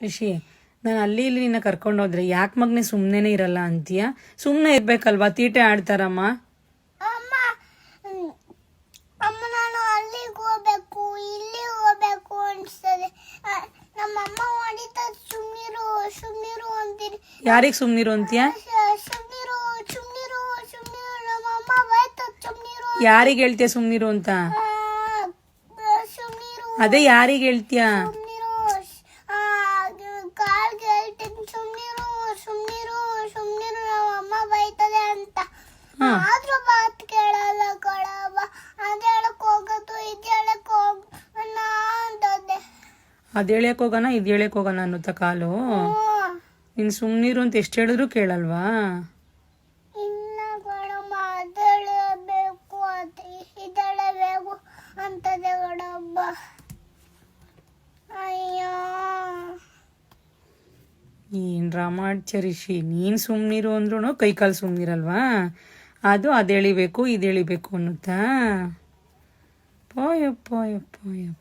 ರಿಷಿ ನಾನು ಅಲ್ಲಿ ಇಲ್ಲಿ ನಿನ್ನ ಕರ್ಕೊಂಡು ಹೋದ್ರೆ ಯಾಕೆ ಮಗನೇ ಸುಮ್ಮನೆ ಇರಲ್ಲ ಅಂತೀಯ? ಸುಮ್ಮನೆ ಇರ್ಬೇಕಲ್ವಾ? ತೀಟೆ ಆಡ್ತಾರಮ್ಮ. ಅಮ್ಮ ಅಮ್ಮ ನಾನು ಅಲ್ಲಿಗೆ ಹೋಗ್ಬೇಕು ಇಲ್ಲಿಗೆ ಹೋಗ್ಬೇಕು ಅನ್ಸ್ತದೆ. ನಮ್ಮ ಅಮ್ಮ ಹೊಡಿತಾ ಸುಮ್ನಿರು ಸುಮ್ನಿರು ಅಂತೀನಿ. ಯಾರಿಗೆ ಸುಮ್ಮನಿರು ಅಂತೀಯ? ಸುಮ್ನಿರು ಸುಮ್ನಿರು ಸುಮ್ನಿರು ಬೈತದ ಸುಮ್ನಿರು. ಯಾರಿಗೆ ಹೇಳ್ತೀಯ ಸುಮ್ಮನಿರು ಅಂತ? ಸುಮ್ನಿರು. ಅದೇ ಯಾರಿಗೆ ಹೇಳ್ತೀಯ? ಅದು ಹೇಳಕ್ ಹೋಗೋಣ ಇದ್ ಹೇಳಕ್ ಹೋಗೋಣ ಅನ್ನುತ್ತ ಕಾಲು. ನೀನು ಸುಮ್ಮನಿರು ಅಂತ ಎಷ್ಟು ಹೇಳಿದ್ರು ಕೇಳಲ್ವಾ? ಏನ್ ರಾಮಾಚರಿಷಿ ನೀನ್ ಸುಮ್ನಿರು ಅಂದ್ರೂ ಕೈಕಾಲು ಸುಮ್ನಿರಲ್ವಾ? ಅದು ಅದೇಳಿಬೇಕು ಇದೇಳಿಬೇಕು ಅನ್ನುತ್ತಾ? ಪೋಯಪ್ಪ ಯಪ್ಪ ಯಪ್ಪ